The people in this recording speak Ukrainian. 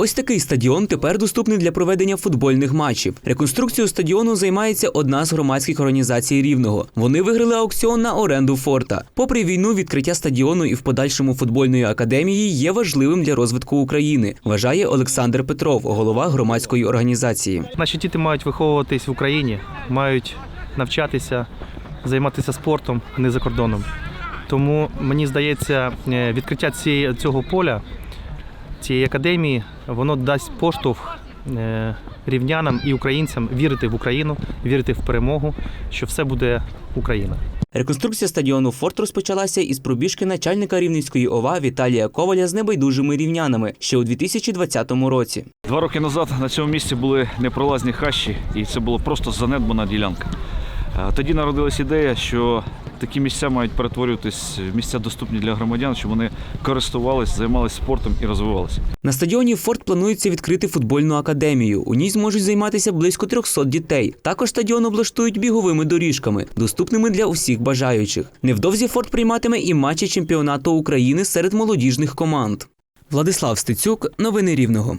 Ось такий стадіон тепер доступний для проведення футбольних матчів. Реконструкцією стадіону займається одна з громадських організацій Рівного. Вони виграли аукціон на оренду форта. Попри війну, відкриття стадіону і в подальшому футбольної академії є важливим для розвитку України, вважає Олександр Петров, голова громадської організації. Наші діти мають виховуватись в Україні, мають навчатися, займатися спортом, а не за кордоном. Тому мені здається, е, відкриття цього поля, цієї академії, воно дасть поштовх е, рівнянам і українцям вірити в Україну, вірити в перемогу, що все буде Україна. Реконструкція стадіону Форт розпочалася із пробіжки начальника Рівненської ОВА Віталія Коваля з небайдужими рівнянами ще у 2020 році. Два роки назад на цьому місці були непролазні хащі, і це було просто занедбана ділянка. Е, Тоді народилась ідея, що такі місця мають перетворюватись в місця доступні для громадян, щоб вони користувалися, займалися спортом і розвивалися. На стадіоні Форт планується відкрити футбольну академію. У ній зможуть займатися близько 300 дітей. Також стадіон облаштують біговими доріжками, доступними для усіх бажаючих. Невдовзі Форт прийматиме і матчі чемпіонату України серед молодіжних команд. Владислав Стецюк, новини Рівного.